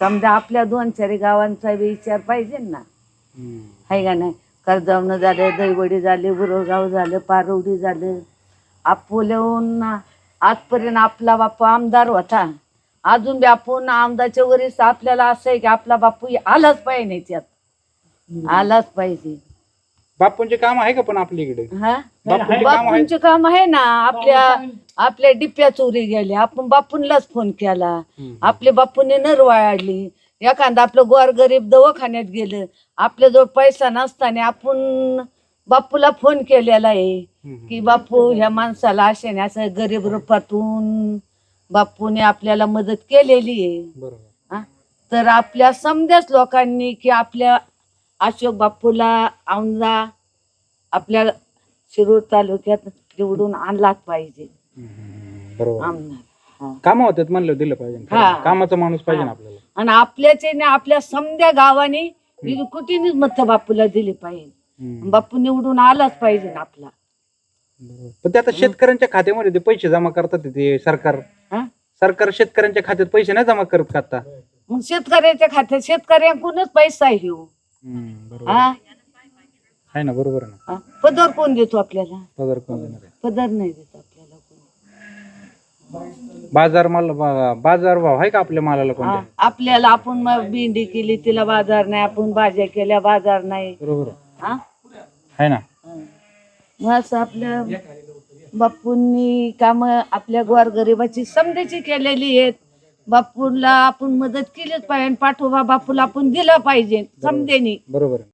समजा आपल्या दोन चारी गावांचा बी विचार पाहिजे ना. आहे का नाही? कर्जावणं झालं दैवडी झाले बुरगाव झालं पारवडी झालं. अपोल्याहून आजपर्यंत आपला बापू आमदार होता. अजून बी आपण आमदारच्या वरीस आपल्याला असं आहे की आपला बापू आलाच पाहिजे त्यात. आलाच पाहिजे. बापूंचे काम आहे का पण आपल्या इकडे? हा? बापूंचे काम आहे. ना आपल्या आपल्या डिप्या चोरी गेल्या आपण बापूंलाच फोन केला. आपले बापूने नर वाळली एखादा आपलं गोरगरीब दवाखान्यात गेलं आपल्याजवळ पैसा नसताना आपण बापूला फोन केलेला आहे. की बापू ह्या माणसाला अशाने असं गरीब रूपातून बापूने आपल्याला मदत केलेली आहे हा? तर आपल्या समध्याच लोकांनी की आपल्या अशोक बापूला औंधा आपल्या शिरूर तालुक्यात निवडून आणलाच पाहिजे. बरोबर आमदार हा. काम होतात म्हणलं दिलं पाहिजे हा. कामाचा माणूस पाहिजे ना हा. आपल्याला आणि आपल्याचे ना आपल्या समध्या गावाने कुठेच मत बापूला दिली पाहिजे हम्म. बापू निवडून आलाच पाहिजे ना आपला बरोबर. पण ते आता शेतकऱ्यांच्या खात्यामध्ये ते पैसे जमा करतात ते सरकार हा? सरकार शेतकऱ्यांच्या खात्यात पैसे नाही जमा करत का आता मग शेतकऱ्याच्या खात्यात शेतकऱ्यांकडूनच पैसा घेऊ हम्म, बरोबर हा आहे ना बरोबर आहे ना हा. पदर कोण देतो आपल्याला पगार कोण देणार आहे? पदर नाही देत बाजार माल बाजार भाव आहे का आपल्या मालाला. कोणत्या? आपल्याला आपण मग भेंडी केली तिला बाजार नाही आपण भाज्या केल्या बाजार नाही. बरोबर. आहे. हा? आहे ना? मग असं आपल्या बापूंनी काम आपल्या गोरगरिबाची समजायची केलेली आहेत. बापूला आपण मदत केलीच पाहिजे पाठोबा बापूला आपण दिलं पाहिजे समजेनी. बरोबर.